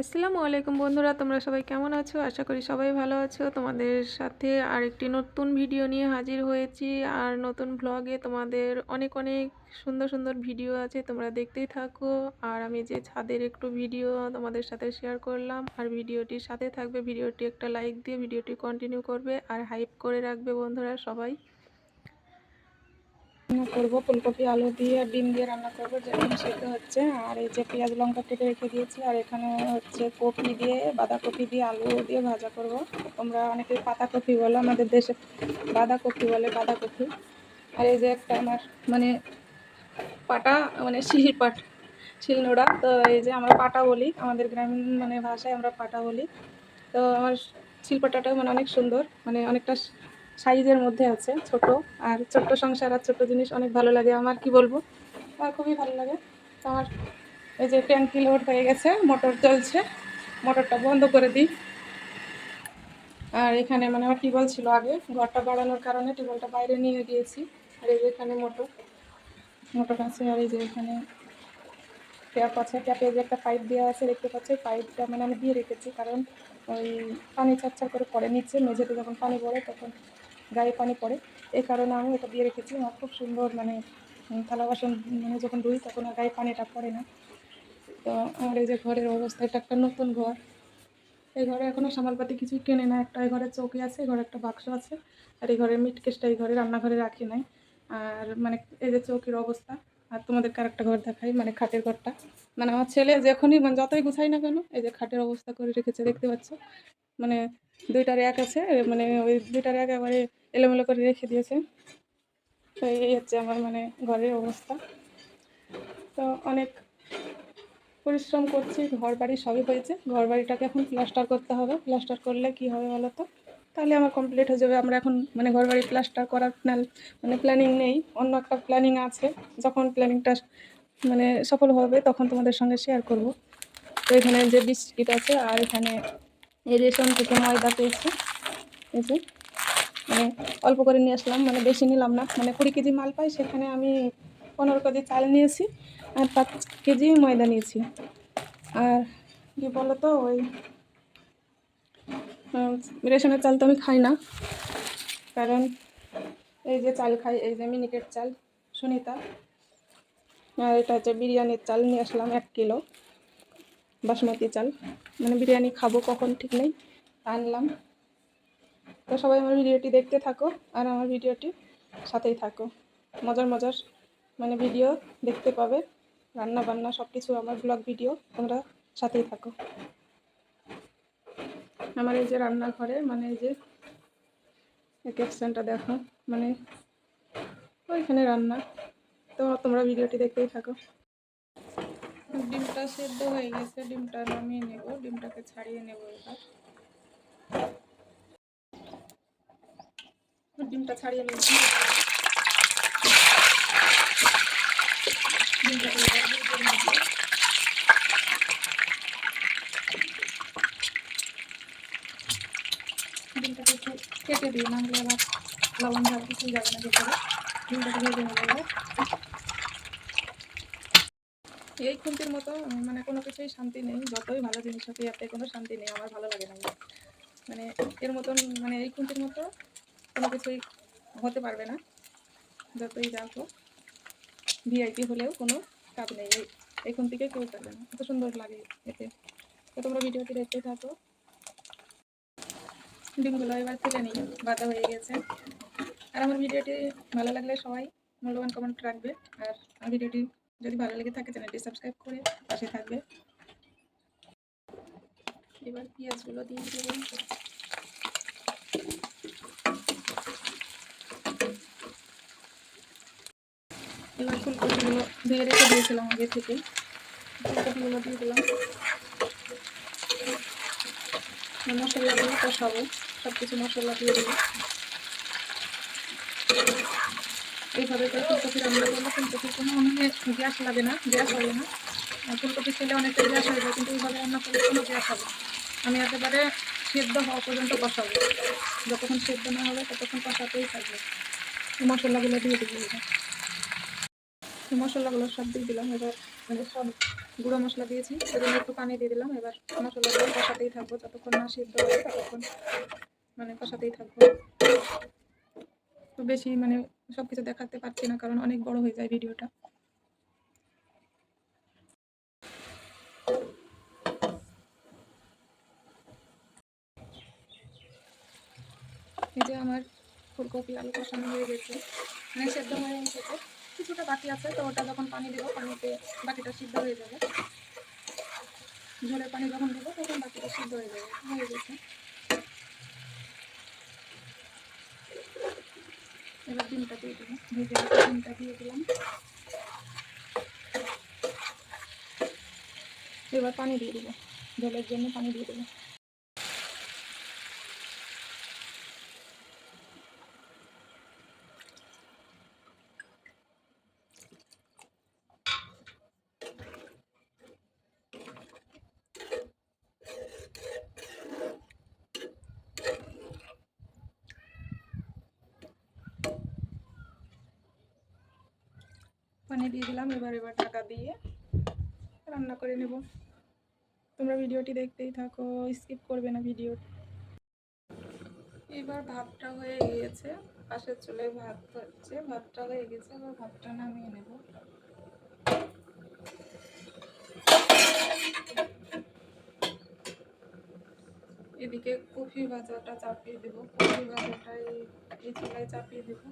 আসসালামু আলাইকুম বন্ধুরা, তোমরা সবাই কেমন আছো? আশা করি সবাই ভালো আছো। তোমাদের সাথে আরেকটি নতুন ভিডিও নিয়ে হাজির হয়েছি। আর নতুন ব্লগে তোমাদের অনেক অনেক সুন্দর সুন্দর ভিডিও আছে, তোমরা দেখতেই থাকো। আর আমি যে ছাদের একটু ভিডিও তোমাদের সাথে শেয়ার করলাম, আর ভিডিওটির সাথে থাকবে, ভিডিওটি একটা লাইক দিয়ে ভিডিওটি কন্টিনিউ করবে, আর হাইপ করে রাখবে বন্ধুরা সবাই। রান্না করব, ফুলকপি, আলু দিয়ে, ডিম দিয়ে রান্না করব, যেরকম সেদ্ধ হচ্ছে। আর এই যে পেঁয়াজ, লঙ্কা কেটে রেখে দিয়েছি, আর এখানে হচ্ছে কপি দিয়ে, বাঁধাকপি দিয়ে, আলু দিয়ে ভাজা করব। তোমরা অনেকে পাতাকপি বলো, আমাদের দেশে বাঁধাকপি বলে বাঁধাকপি। আর এই যে একটা আমার মানে পাটা মানে শিল পাট শিলনোড়া তো এই যে আমরা পাটা বলি, আমাদের গ্রামীণ মানে ভাষায় আমরা পাটা বলি। তো আমার শিলপাটাটা মানে অনেক সুন্দর মানে অনেকটা সাইজের মধ্যে আছে, ছোট। আর ছোট্ট সংসার আর ছোট্ট জিনিস অনেক ভালো লাগে। আমার কি বলব? আমার খুবই ভালো লাগে। তো আমার এই যে ট্যাঙ্কি লোড হয়ে গেছে, মোটর চলছে। মোটরটা বন্ধ করে দিই। আর এখানে মানে আমার টিউবওয়েল ছিল আগে। ঘরটা বাড়ানোর কারণে টিউবওয়েলটা বাইরে নিয়ে গিয়েছি। আর এই যে এখানে মোটর। মোটর আছে আর এই যে এখানে ট্যাপ আছে। ট্যাপে যে একটা পাইপ দেওয়া আছে, দেখতে পাচ্ছি? পাইপটা মানে আমি দিয়ে রেখেছি। কারণ ওই পানি চারচার করে পড়ে নিচ্ছে মেঝেতে যখন পানি পড়ে, তখন গায়ে পানি পড়ে। এই কারণে আমি এটা দিয়ে রেখেছি। আমার খুব সুন্দর মানে থালা বাসন মানে যখন ধুই তখন আর গায়ে পানিটা পড়ে না। তো আমার এই যে ঘরের অবস্থা, এটা একটা নতুন ঘর। এই ঘরে এখনও সামালপাতি কিছুই কেনে না। একটা এই ঘরে চৌকি আছে ঘরে একটা বাক্স আছে। আর এই ঘরের মিট কেসটা এই ঘরে রান্নাঘরে রাখি নাই। আর মানে এই যে চৌকির অবস্থা। আর তোমাদেরকে আরেকটা ঘর দেখাই মানে খাটের ঘরটা। মানে আমার ছেলে যখনই মানে যতই গুছাই না কেন, এই যে খাটের অবস্থা করে রেখেছে, দেখতে পাচ্ছ? মানে দুইটা র্যাক আছে মানে ওই দুইটা র্যাক একেবারে এলোমেলো করে রেখে দিয়েছে। তো এই হচ্ছে আমার মানে ঘরের অবস্থা। তো অনেক পরিশ্রম করছি ঘর বাড়ি সবই হয়েছে। ঘর বাড়িটাকে এখন প্লাস্টার করতে হবে। প্লাস্টার করলে কি হবে বলো তো? তাহলে আমার কমপ্লিট হয়ে যাবে। আমরা এখন মানে ঘর বাড়ি প্লাস্টার করার প্ল্যান মানে প্ল্যানিং নেই। অন্য একটা প্ল্যানিং আছে। যখন প্ল্যানিংটা মানে সফল হবে, তখন তোমাদের সঙ্গে শেয়ার করব। তো এখানে যে বিস্কিট আছে আর এখানে এই রেশন থেকে ময়দা পেয়েছি। এই মানে অল্প করে নিয়ে আসলাম মানে বেশি নিলাম না। মানে কুড়ি কেজি মাল পাই, সেখানে আমি পনেরো কেজি চাল নিয়েছি আর পাঁচ কেজি ময়দা নিয়েছি। আর কি বলো তো ওই রেশনের চাল তো আমি খাই না। কারণ এই যে চাল খাই, এই যে মিনিকেট চাল, সুনিতা। আর এটা হচ্ছে বিরিয়ানির চাল, নিয়ে আসলাম এক কিলো। বাসমতি চাল। মানে বিরিয়ানি খাব কখন ঠিক নেই, আনলাম। তো সবাই আমার ভিডিওটি দেখতে থাকো আর আমার ভিডিওটি সাথেই থাকো। মজার মজার মানে ভিডিও দেখতে পাবে, রান্না বান্না সব কিছু আমার ব্লগ ভিডিও, তোমরা সাথেই থাকো। আমার এই যে রান্নাঘরে মানে এই যে ক্যাপশনটা দেখো মানে ওইখানে রান্না। তো তোমরা ভিডিওটি দেখতেই থাকো। ডিমটা সেদ্ধ হয়ে গেছে, ডিমটা নামিয়ে নেব, ডিমটাকে ছাড়িয়ে নেব এবার। ডিমটা ছাড়িয়ে নিয়েছি ডিমটাকে এবার বের করে নেব। ডিমটাকে একটু কেটে দিই নাহলে আবার লবণ ঝাল কিছুই যাবে না ভেতরে। ডিমটাকে ভেজে খুন্তির মতো মানে কোনো কিছুই শান্তি নেই। যতই ভালো জিনিস হোক, এতে কোনো শান্তি নেই। আমার ভালো লাগে না মানে এর মতন মানে এই খুন্তির মতো কোনো কিছুই হতে পারবে না। যতই যা হোক ভিআইপি হলেও কোনো কাজ নেই। এই খুন্তিকে কেউ পারবে না। এত সুন্দর লাগে এতে। তো তোমরা ভিডিওটি দেখতে থাকো। ডিমগুলো এবার তুলে নিই। বাতা হয়ে গেছে। আর আমার ভিডিওটি ভালো লাগলে সবাই মূল্যবান কমেন্ট রাখবে। আর ভিডিওটি যদি ভালো লেগে থাকে চ্যানেলটি সাবস্ক্রাইব করে পাশে থাকবে। এবার পেঁয়াজগুলো দিয়ে দেবো এবার ফুলকপিগুলো ধুয়ে রেখে দিয়েছিলাম আগে থেকে। ফুলকপিগুলো দিয়ে দিলাম। মশলা দিয়ে কষাবো সব কিছু মশলা দিয়ে দেবো এইভাবে করে ফুলকপি রান্না করলে ফুলকপির কোনো মানে গ্যাস লাগে না, গ্যাস হবে না। ফুলকপি খেলে অনেকটা গ্যাস হয়ে যায়, কিন্তু এইভাবে রান্না করলে কোনো গ্যাস হবে আমি একেবারে সেদ্ধ হওয়া পর্যন্ত কষাবো। যতক্ষণ সেদ্ধ না হবে, ততক্ষণ কষাতেই থাকবে। মশলাগুলো দিয়ে দেবো মশলাগুলো সব দিয়ে দিলাম। এবার মানে সব গুঁড়ো মশলা দিয়েছি, সেজন্য একটু পানি দিয়ে দিলাম। এবার মশলা দিয়ে কষাতেই থাকব। যতক্ষণ না সিদ্ধ হবে, ততক্ষণ মানে কষাতেই থাকব। তো বেশি মানে সব কিছু দেখাতে পারছি না, কারণ অনেক বড় হয়ে যায় ভিডিওটা এই যে আমার ফুলকপি আলু কষানো হয়ে গেছে। মানে সেদ্ধ হয়ে এসেছে। কিছুটা বাকি আছে, তো ওটা যখন পানি দেবো, পানিতে বাকিটা সিদ্ধ হয়ে যাবে। ঝোলের পানি যখন দেবো, তখন বাকিটা সিদ্ধ হয়ে যাবে। হয়ে গেছে। এবার ডিমটা দিয়ে দিলাম। ভেজে রাখা ডিমটা দিয়ে দিলাম। এবার পানি দিয়ে দেবো। জলের জন্য পানি দিয়ে দেবো। পানি দিয়ে দিলাম, এবার এবার ঢাকা দিয়ে রান্না করে নেব। তোমরা ভিডিওটি দেখতেই থাকো, স্কিপ করবে না ভিডিও। এবার ভাতটা হয়ে গিয়েছে, পাশের চুলে ভাত হচ্ছে, ভাতটা হয়ে গেছে এবার ভাতটা নামিয়ে নেব। এদিকে কফি ভাজাটা চাপিয়ে দেবো, কফি এই এই চুলায় চাপিয়ে দেবো।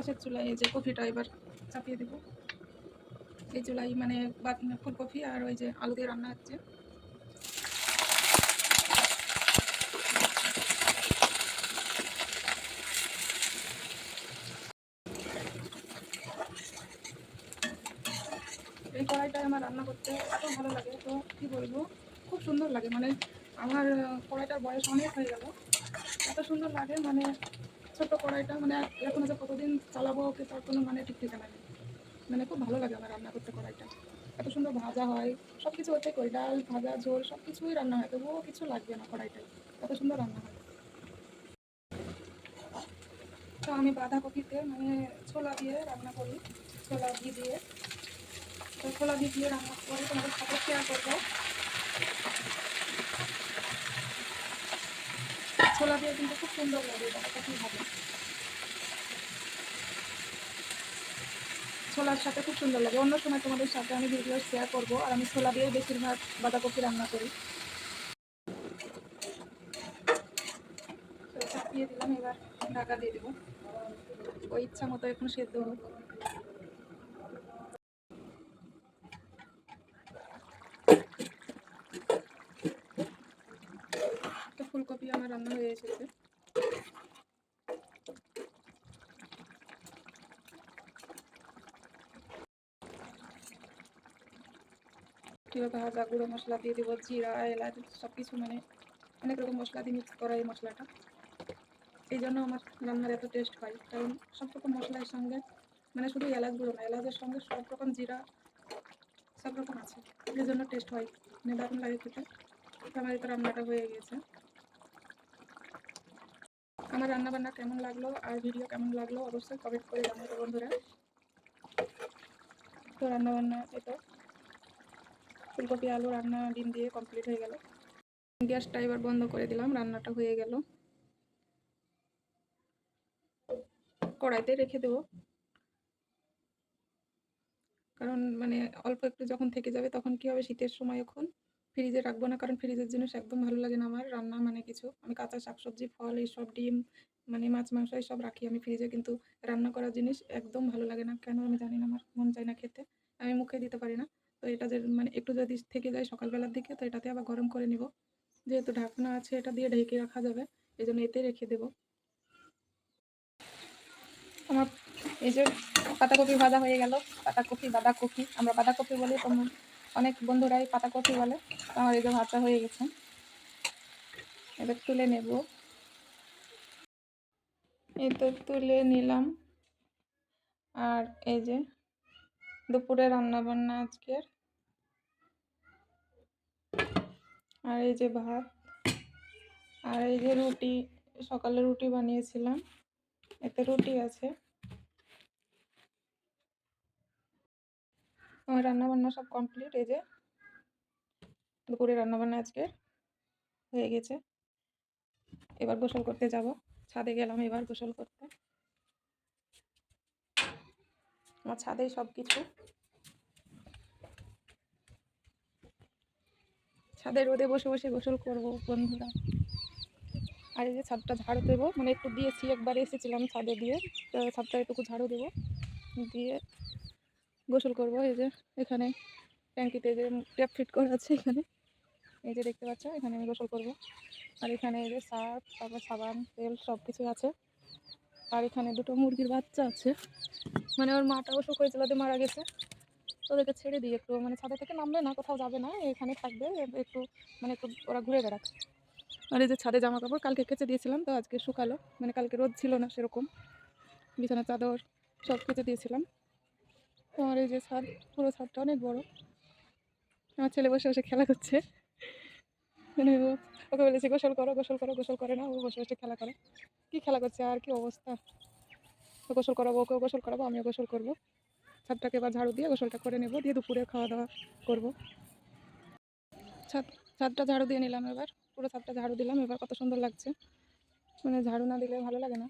পাশের চুলায় এই যে কফিটা এবার চাপিয়ে দেবো। এই চুলাই মানে ফুলকপি আর ওই যে আলু দিয়ে রান্না হচ্ছে। এই কড়াইটায় আমার রান্না করতে এত ভালো লাগে, তো কি বলব? খুব সুন্দর লাগে মানে আমার কড়াইটার বয়স অনেক হয়ে গেল। এত সুন্দর লাগে মানে ছোট কড়াইটা মানে এখন যে কতদিন চালাবো ওকে তার কোনো মানে ঠিক ঠিকানা নেই। মানে খুব ভালো লাগে আমার রান্না করতে কড়াইটা। এত সুন্দর ভাজা হয় সব কিছু ওতে করি ডাল, ভাজা, ঝোল সব কিছুই রান্না হয়, তবুও কিছু লাগবে না কড়াইটায়, এত সুন্দর রান্না হয়। তো আমি বাঁধাকপিতে মানে ছোলা দিয়ে রান্না করি, ছোলা ঘি দিয়ে। তো ছোলা ঘি দিয়ে রান্না করে তোমাদের সাথে শেয়ার করব। ছোলা দিয়ে কিন্তু খুব সুন্দর লাগে বাঁধাকপি ভাজা ছোলার সাথে খুব সুন্দর লাগে। অন্য সময় তোমাদের সাথে আমি ভিডিও শেয়ার করব, আর আমি ছোলা দিয়ে বেশিরভাগ বাঁধাকপি রান্না করি। দিলাম, এবার ঢাকা দিয়ে দেবো। ওই ইচ্ছা মতো এখন সেদ্ধ হোক তো ফুলকপি আমার রান্না এসেছে ভাজা, গুঁড়ো মশলা দিয়ে জিরা, এলাচ মানে অনেক রকম মশলা দিয়ে মিক্স করা এই মশলাটা। এই জন্য আমার রান্নার এত টেস্ট হয়। কারণ সব রকম মশলার সঙ্গে মানে শুধু এলাচ গুঁড়ো না, এলাচের সঙ্গে সব রকম জিরা, সব রকম আছে। এই জন্য টেস্ট হয়। মানে দারুণ লাগে খেতে। আমার এটা রান্নাটা হয়ে গেছে। আমার রান্না বান্না কেমন লাগল আর ভিডিও কেমন লাগল অবশ্যই কমেন্ট করে জানাবে বন্ধুরা। তো রান্না বান্না এটা। ফুলকপি, আলু, রান্না ডিম দিয়ে কমপ্লিট হয়ে গেল। গ্যাসটা এবার বন্ধ করে দিলাম, রান্নাটা হয়ে গেল। কড়াইতে রেখে দেবো। কারণ মানে অল্প একটু যখন থেকে যাবে তখন কি হবে? শীতের সময় এখন। ফ্রিজে রাখব না, কারণ ফ্রিজের জিনিস একদম ভালো লাগে না আমার, রান্না মানে কিছু। আমি কাঁচা শাকসবজি, ফল এইসব, ডিম মানে মাছ, মাংস এইসব রাখি। আমি ফ্রিজে কিন্তু রান্না করা জিনিস একদম ভালো লাগে না। কেন আমি জানি না, আমার মন চায় না খেতে। আমি মুখে দিতে পারি না। তো এটা যে মানে একটু যদি থেকে যায় সকালবেলার দিকে, তো এটাতে আবার গরম করে নিব। যেহেতু ঢাকনা আছে, এটা দিয়ে ঢেকে রাখা যাবে। এই জন্য এতে রেখে দেবো। আমার এই যে পাতাকপি ভাজা হয়ে গেল। পাতাকপি বাঁধাকপি। আমরা বাঁধাকপি বলি তোমরা অনেক বন্ধুরাই পাতা পাতাকপি বলে আমার এই যে ভাজা হয়ে গেছে। এবার তুলে নেব। এই তো তুলে নিলাম। আর এই যে দুপুরে রান্না বান্না আজকের। আর এই যে ভাত। আর এই যে রুটি, সকালে রুটি বানিয়েছিলাম। এতে রুটি আছে। আমার রান্না বান্না সব কমপ্লিট এই যে দুপুরে রান্না বান্না আজকে হয়ে গেছে। এবার গোসল করতে যাব। ছাদে গেলাম এবার গোসল করতে। আমার ছাদেই সব কিছু ছাদে রোদে বসে বসে গোসল করব বন্ধুরা। আর এই যে ছাদটা ঝাড়ু দেবো। মানে একটু দিয়েছি, একবার এসেছিলাম ছাদে দিয়ে। ছাদটা একটু ঝাড়ু দেবো। দিয়ে গোসল করব, এই যে এখানে ট্যাঙ্কিতে যে ট্যাপ ফিট করা আছে এখানে। এই যে দেখতে পাচ্ছ, এখানে আমি গোসল করব। আর এখানে এই যে সার্ফ, তারপর সাবান, তেল সব কিছু আছে। আর এখানে দুটো মুরগির বাচ্চা আছে। মানে ওর মাটা অসুখ হয়েছিল মারা গেছে। তো ওদেরকে ছেড়ে দিই একটু মানে ছাদে থেকে নামবে না, কোথাও যাবে না, এখানে থাকবে, একটু মানে একটু ওরা ঘুরে বেড়াক। আর এই যে ছাদে জামা কাপড় কালকে কেচে দিয়েছিলাম তো, আজকে শুকালো। মানে কালকে রোদ ছিল না সেরকম। বিছানা চাদর সব কেচে দিয়েছিলাম। আমার এই যে ছাদ, পুরো ছাদটা অনেক বড়। আমার ছেলে বসে বসে খেলা করছে। মানে ওকে বলেছি, গোসল করো গোসল করো, গোসল করে না ও বসে বসে খেলা করে। কি খেলা করছে আর কি অবস্থা? গোসল করাবো, ওকেও গোসল করাবো, আমিও গোসল করব। ছাদটাকে এবার ঝাড়ু দিয়ে গোসলটা করে নেব, দিয়ে দুপুরে খাওয়া দাওয়া করব। ছাদ, ছাদটা ঝাড়ু দিয়ে নিলাম এবার। পুরো ছাদটা ঝাড়ু দিলাম, এবার কত সুন্দর লাগছে। মানে ঝাড়ু না দিলে ভালো লাগে না।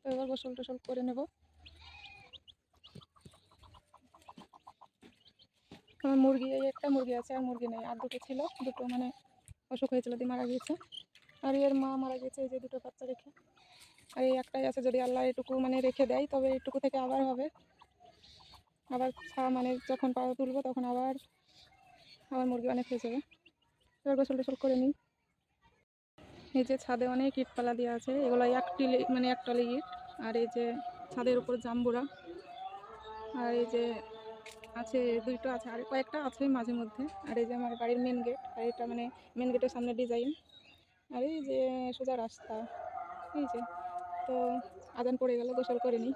তো এবার গোসল টোসল করে নেব। আমার মুরগি, এই একটা মুরগি আছে আর মুরগি নেই। আর দুটো ছিল, দুটো মানে অসুখ হয়েছিল দিয়ে মারা গিয়েছে। আর এর মা মারা গিয়েছে, এই যে দুটো বাচ্চা রেখে আর এই একটাই আছে, যদি আল্লাহ এটুকু মানে রেখে দেয়, তবে এটুকু থেকে আবার হবে। আবার মানে যখন পা তুলবো, তখন আবার আবার মুরগি অনেক হয়ে যাবে। এবার গোসল টোসল করে নিই। এই যে ছাদে অনেক ইটপালা দেওয়া আছে, এগুলো একটি লে- মানে একটলে ইট। আর এই যে ছাদের উপর জাম্বুরা। আর এই যে আছে দুইটো আছে, আর কয়েকটা আছে মাঝে মধ্যে। আর এই যে আমার বাড়ির মেন গেট আর এটা মানে মেন গেটের সামনে ডিজাইন আর এই যে সোজা রাস্তা, এই যে। তো আদান পড়ে গেল, গোসল করে নিই।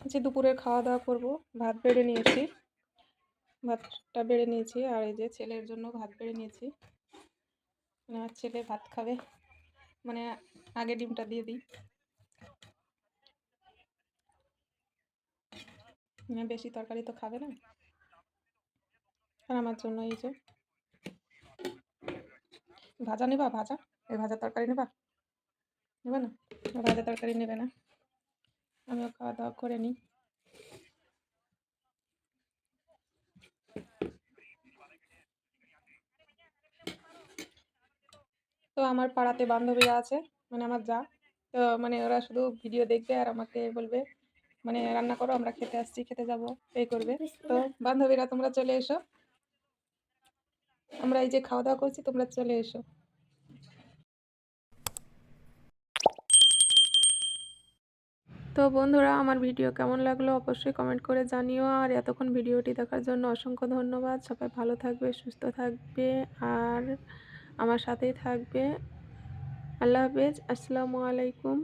যে দুপুরে খাওয়া দাওয়া করব, ভাত বেড়ে নিয়েছি। ভাতটা বেড়ে নিয়েছি, আর এই যে ছেলের জন্য ভাত বেড়ে নিয়েছি। মানে আমার ছেলে ভাত খাবে মানে আগে ডিমটা দিয়ে দিই। বেশি তরকারি তো খাবে না? আর আমার জন্য এই যে ভাজা নেবা, ভাজা? এই ভাজা তরকারি নেবা? নেবে না? ভাজা তরকারি নেবে না। আমিও খাওয়া দাওয়া করে নিই। তো আমার পাড়াতে বান্ধবীরা আছে মানে আমার যা। তো মানে ওরা শুধু ভিডিও দেখবে আর আমাকে বলবে মানে রান্না করো, আমরা খেতে আসছি, খেতে যাব, এই করবে। তো বান্ধবীরা, তোমরা চলে এসো। আমরা এই যে খাওয়া দাওয়া করছি, তোমরা চলে এসো। তো বন্ধুরা, আমার ভিডিও কেমন লাগল অবশ্যই কমেন্ট করে জানিও। আর এতক্ষণ ভিডিওটি দেখার জন্য অসংখ্য ধন্যবাদ। সবাই ভালো থাকবে, সুস্থ থাকবে, আর আমার সাথেই থাকবে। আল্লাহ হাফেজ, আসসালামু আলাইকুম।